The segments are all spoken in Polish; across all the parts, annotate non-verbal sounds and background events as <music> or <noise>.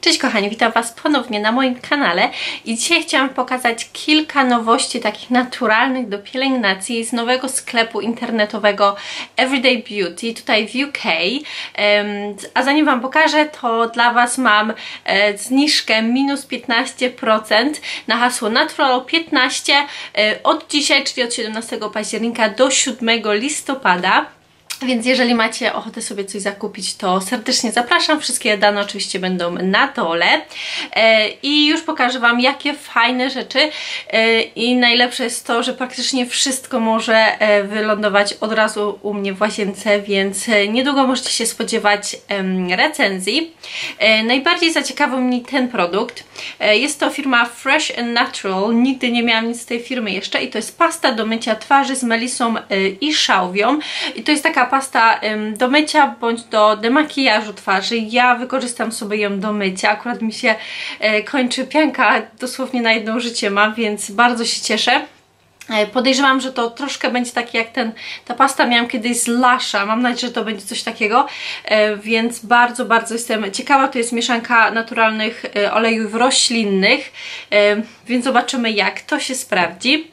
Cześć kochani, witam Was ponownie na moim kanale i dzisiaj chciałam pokazać kilka nowości takich naturalnych do pielęgnacji z nowego sklepu internetowego Everyday Beauty tutaj w UK a zanim Wam pokażę to dla Was mam e, zniżkę minus 15% na hasło Natural 15 e, od dzisiaj, czyli od 17 października do 7 listopada więc jeżeli macie ochotę sobie coś zakupić, to serdecznie zapraszam. Wszystkie dane oczywiście będą na dole. E, I już pokażę Wam, jakie fajne rzeczy. E, I najlepsze jest to, że praktycznie wszystko może e, wylądować od razu u mnie w łazience, więc niedługo możecie się spodziewać recenzji. Najbardziej zaciekawił mnie ten produkt. Jest to firma Fresh and Natural. Nigdy nie miałam nic z tej firmy jeszcze. I to jest pasta do mycia twarzy z melisą i szałwią. I to jest taka pasta do mycia bądź do demakijażu twarzy. Ja wykorzystam sobie ją do mycia. Akurat mi się e, kończy pianka, dosłownie na jedno życie ma, więc bardzo się cieszę. E, podejrzewam, że to troszkę będzie takie jak ten, ta pasta miałam kiedyś z Lasha, mam nadzieję, że to będzie coś takiego, e, więc bardzo, bardzo jestem ciekawa, to jest mieszanka naturalnych olejów roślinnych, więc zobaczymy jak to się sprawdzi.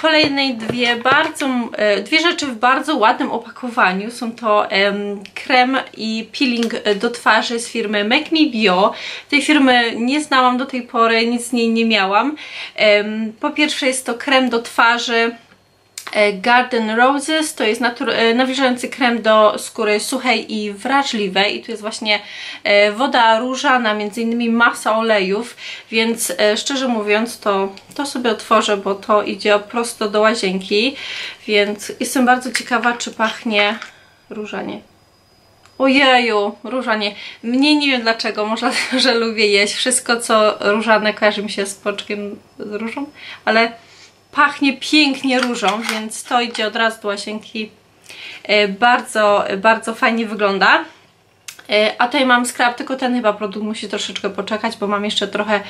Kolejnej dwie bardzo, dwie rzeczy w bardzo ładnym opakowaniu, są to krem i peeling do twarzy z firmy Make Me Bio, tej firmy nie znałam do tej pory, nic z niej nie miałam. Po pierwsze jest to krem do twarzy e, Garden Roses, to jest e, nawilżający krem do skóry suchej i wrażliwej i tu jest właśnie e, woda różana, między innymi masa olejów, więc szczerze mówiąc to, to sobie otworzę, bo to idzie prosto do łazienki, więc jestem bardzo ciekawa, czy pachnie różanie. Ojeju, różanie. Mnie nie wiem dlaczego, może <laughs> że lubię jeść. Wszystko co różane kojarzy mi się z pączkiem z różą, ale pachnie pięknie różą, więc to idzie od razu do łazienki. E, bardzo, bardzo fajnie wygląda. E, a tutaj mam skrab, tylko ten chyba produkt musi troszeczkę poczekać, bo mam jeszcze trochę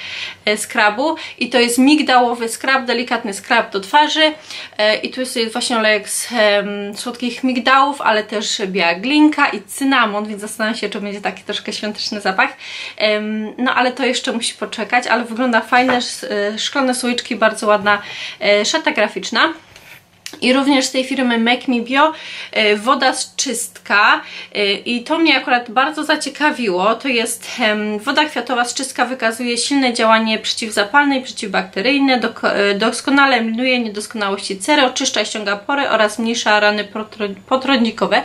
e, skrabu. I to jest migdałowy skrab, delikatny skrab do twarzy. I tu jest właśnie olejek z słodkich migdałów, ale też biała glinka i cynamon, więc zastanawiam się, czy będzie taki troszkę świąteczny zapach. No ale to jeszcze musi poczekać, ale wygląda fajne, szklane słoiczki, bardzo ładna szata graficzna. I również z tej firmy Make Me Bio e, woda z czystka e, i to mnie akurat bardzo zaciekawiło. To jest woda kwiatowa z czystka wykazuje silne działanie przeciwzapalne i przeciwbakteryjne, e, doskonale eliminuje niedoskonałości cery, oczyszcza i ściąga pory oraz mniejsza rany potrądnikowe.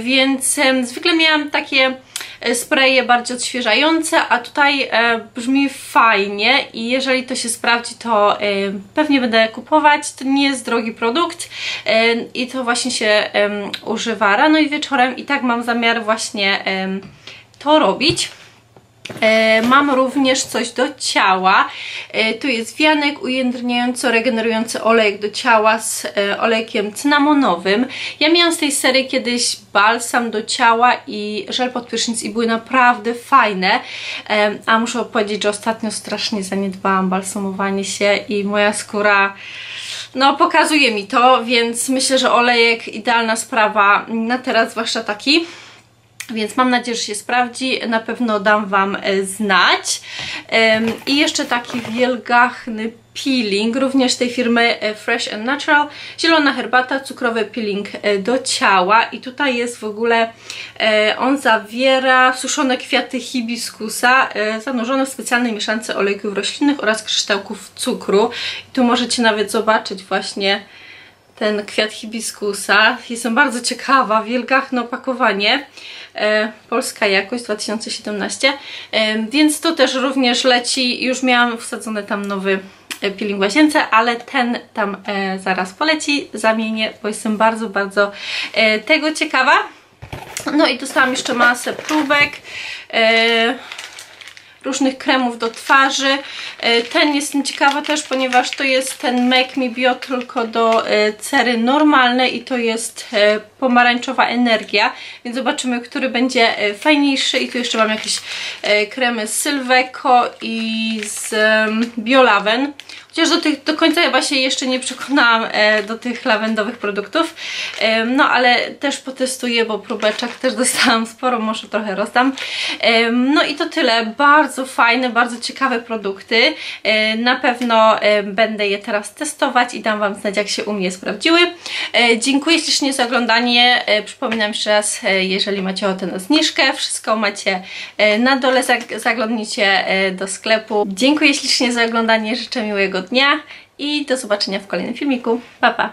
Więc zwykle miałam takie E, spraye bardziej odświeżające, a tutaj e, brzmi fajnie i jeżeli to się sprawdzi, to e, pewnie będę kupować. To nie jest drogi produkt i to właśnie się używa rano i wieczorem i tak mam zamiar właśnie to robić. E, mam również coś do ciała. E, tu jest wianek ujędrniająco regenerujący olejek do ciała z e, olejkiem cynamonowym. Ja miałam z tej serii kiedyś balsam do ciała i żel pod prysznic i były naprawdę fajne. A muszę powiedzieć, że ostatnio strasznie zaniedbałam balsamowanie się i moja skóra no pokazuje mi to, więc myślę, że olejek idealna sprawa na teraz, zwłaszcza taki. Więc mam nadzieję, że się sprawdzi. Na pewno dam Wam e, znać. I jeszcze taki wielgachny peeling, również tej firmy e, Fresh and Natural. Zielona herbata, cukrowy peeling e, do ciała i tutaj jest w ogóle, on zawiera suszone kwiaty hibiskusa zanurzone w specjalnej mieszance olejków roślinnych oraz kryształków cukru. I tu możecie nawet zobaczyć właśnie ten kwiat hibiskusa. Jestem bardzo ciekawa, wielgachne opakowanie. E, polska jakość 2017, e, więc to też również leci, już miałam wsadzony tam nowy e, peeling łazience, ale ten tam zaraz poleci, zamienię, bo jestem bardzo, bardzo tego ciekawa. No i dostałam jeszcze masę próbek różnych kremów do twarzy. E, ten jest ciekawy też, ponieważ to jest ten Make Me Bio tylko do e, cery normalnej i to jest e, pomarańczowa energia, więc zobaczymy, który będzie fajniejszy i tu jeszcze mam jakieś kremy z Sylveco i z Biolaven. Chociaż do, tych, do końca chyba się jeszcze nie przekonałam e, do tych lawendowych produktów. E, no ale też potestuję, bo próbeczek też dostałam sporo, może trochę rozdam. E, no i to tyle. Bardzo fajne, bardzo ciekawe produkty. E, na pewno e, będę je teraz testować i dam Wam znać, jak się u mnie sprawdziły. E, dziękuję ślicznie za oglądanie. Przypominam jeszcze raz, jeżeli macie ochotę na zniżkę, wszystko macie na dole, zag zaglądnijcie do sklepu. Dziękuję ślicznie za oglądanie, życzę miłego dnia i do zobaczenia w kolejnym filmiku. Pa, pa!